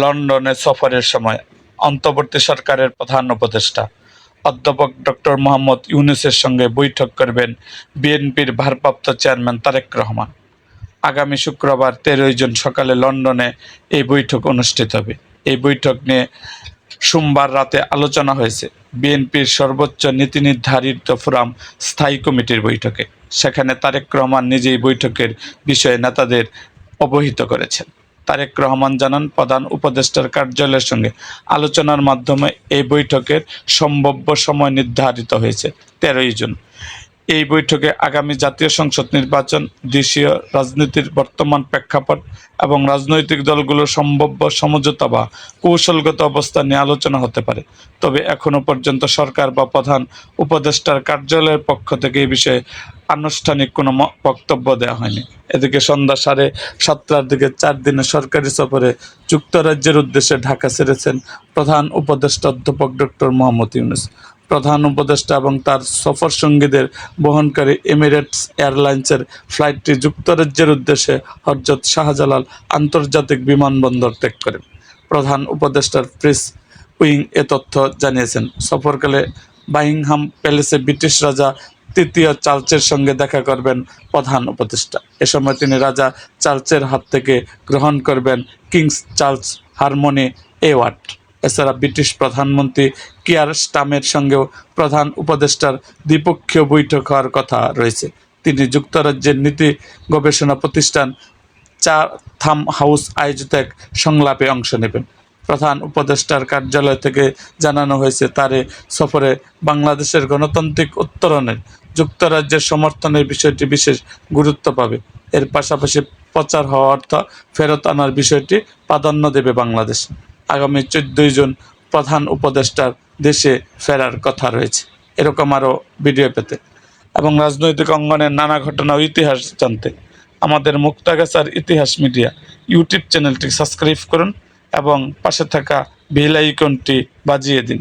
লন্ডনে সফরের সময় অন্তর্বর্তী সরকারের প্রধান উপদেষ্টা অধ্যাপক ডক্টর মোহাম্মদ ইউনুসের সঙ্গে বৈঠক করবেন বিএনপির ভারপ্রাপ্ত চেয়ারম্যান তারেক রহমান। আগামী শুক্রবার তেরোই জুন সকালে লন্ডনে এই বৈঠক অনুষ্ঠিত হবে। এই বৈঠক নিয়ে সোমবার রাতে আলোচনা হয়েছে বিএনপির সর্বোচ্চ নীতি নির্ধারিত ফোরাম স্থায়ী কমিটির বৈঠকে। সেখানে তারেক রহমান নিজেই বৈঠকের বিষয়ে নেতাদের অবহিত করেছেন। তারেক রহমান জানান, প্রধান উপদেষ্টার কার্যালয়ের সঙ্গে আলোচনার মাধ্যমে এই বৈঠকের সম্ভাব্য সময় নির্ধারিত হয়েছে তেরোই জুন। এই বৈঠকে আগামী জাতীয় সংসদ নির্বাচন, দেশীয় রাজনীতির বর্তমান প্রেক্ষাপট এবং রাজনৈতিক দলগুলোর সম্ভাব্য সমঝোতা বা কৌশলগত অবস্থা নিয়ে আলোচনা হতে পারে। তবে এখনও পর্যন্ত সরকার বা প্রধান উপদেষ্টার কার্যালয়ের পক্ষ থেকে এই বিষয়ে আনুষ্ঠানিক কোনো বক্তব্য দেওয়া হয়নি। এদিকে সন্ধ্যা সাড়ে সাতটার দিকে চার দিনের সরকারি সফরে যুক্তরাজ্যের উদ্দেশ্যে ঢাকা ছেড়েছেন প্রধান উপদেষ্টা অধ্যাপক ডক্টর মোহাম্মদ ইউনুস। প্রধান উপদেষ্টা এবং তার সফর সঙ্গীদের বহনকারী এমিরেটস এয়ারলাইন্সের ফ্লাইটটি যুক্তরাজ্যের উদ্দেশ্যে হরজত শাহজালাল আন্তর্জাতিক বিমানবন্দর ত্যাগ করেন। প্রধান উপদেষ্টার প্রেস উইং এ তথ্য জানিয়েছেন, সফরকালে বাহিংহাম প্যালেসে ব্রিটিশ রাজা তৃতীয় চার্চের সঙ্গে দেখা করবেন প্রধান উপদেষ্টা। এ সময় তিনি রাজা চার্লসের হাত থেকে গ্রহণ করবেন কিংস চার্লস হারমোনি এওয়ার্ড। এছাড়া ব্রিটিশ প্রধানমন্ত্রী কিয়ার স্টামের সঙ্গেও প্রধান উপদেষ্টার দ্বিপক্ষীয় বৈঠক হওয়ার কথা রয়েছে। তিনি যুক্তরাজ্যের নীতি গবেষণা প্রতিষ্ঠান চার থাম হাউস আয়োজিত এক সংলাপে অংশ নেবেন। প্রধান উপদেষ্টার কার্যালয় থেকে জানানো হয়েছে, তারে সফরে বাংলাদেশের গণতান্ত্রিক উত্তরণে যুক্তরাজ্যের সমর্থনের বিষয়টি বিশেষ গুরুত্ব পাবে। এর পাশাপাশি প্রচার হওয়া অর্থ ফেরত আনার বিষয়টি প্রাধান্য দেবে বাংলাদেশ। আগামী চোদ্দই জুন প্রধান উপদেষ্টার দেশে ফেরার কথা রয়েছে। এরকম আরও ভিডিও পেতে। এবং রাজনৈতিক অঙ্গনের নানা ঘটনা ও ইতিহাস জানতে আমাদের মুক্তাগাছার ইতিহাস মিডিয়া ইউটিউব চ্যানেলটি সাবস্ক্রাইব করুন এবং পাশে থাকা বেল আইকনটি বাজিয়ে দিন।